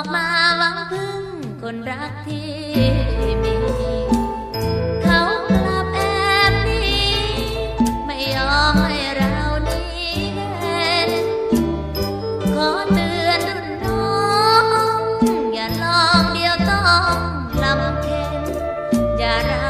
ออกมาหวังพึ่งคนรักที่มี เขากลับแอบหนีไม่ยอมให้รานี้เห็นขอเตือนน้องอย่าลองเดียวต้องลำเค็นอย่ารัก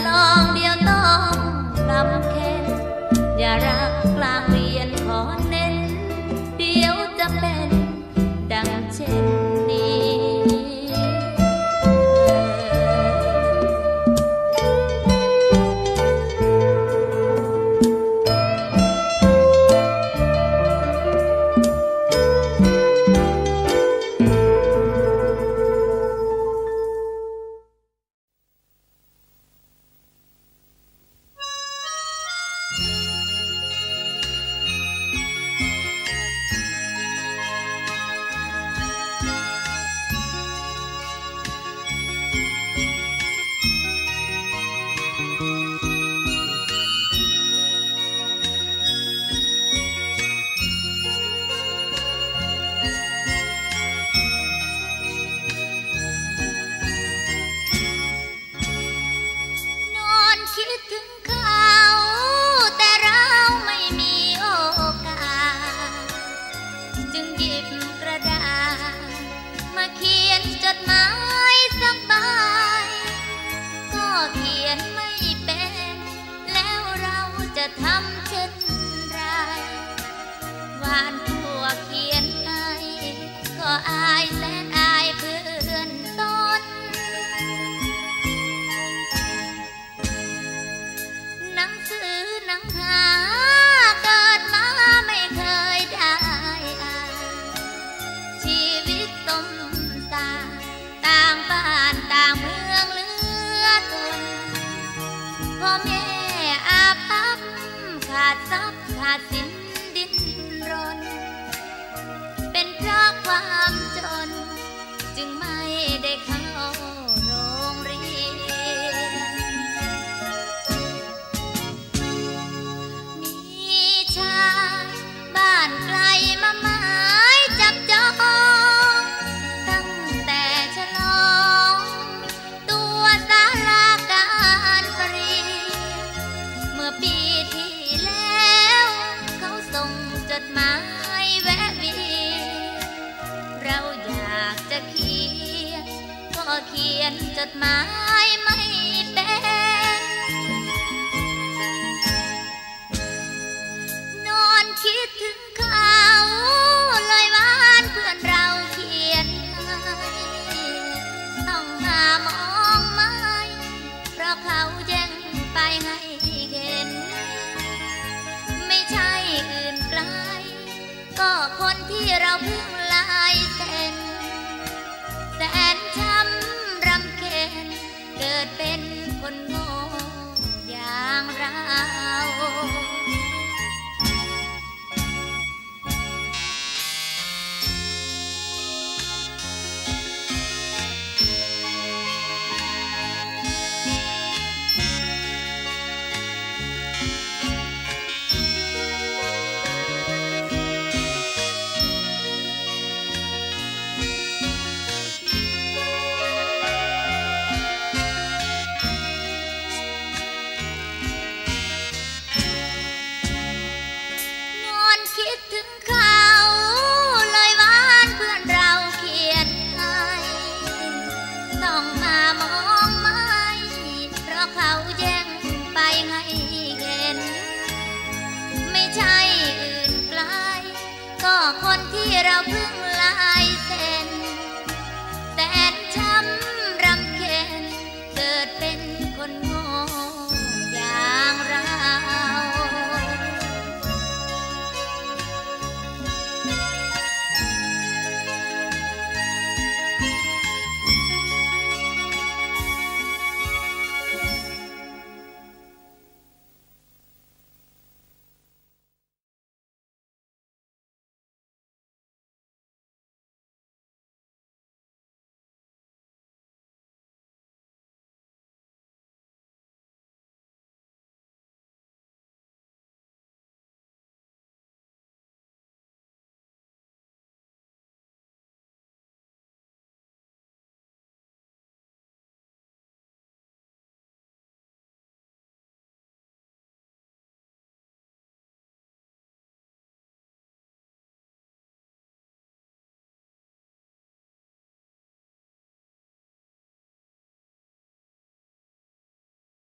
能 จึงไม่ได้ ขียนจดหมายไม่เป็นนอนคิดถึงเขาเลยว่านเพื่อนเราเขียนให้ต้องหามองไม่เพราะเขาแจ้งไปให้เห็น ไม่ใช่อื่นไกลก็คนที่เราเพิ่ง คนที่เราเพิ่ง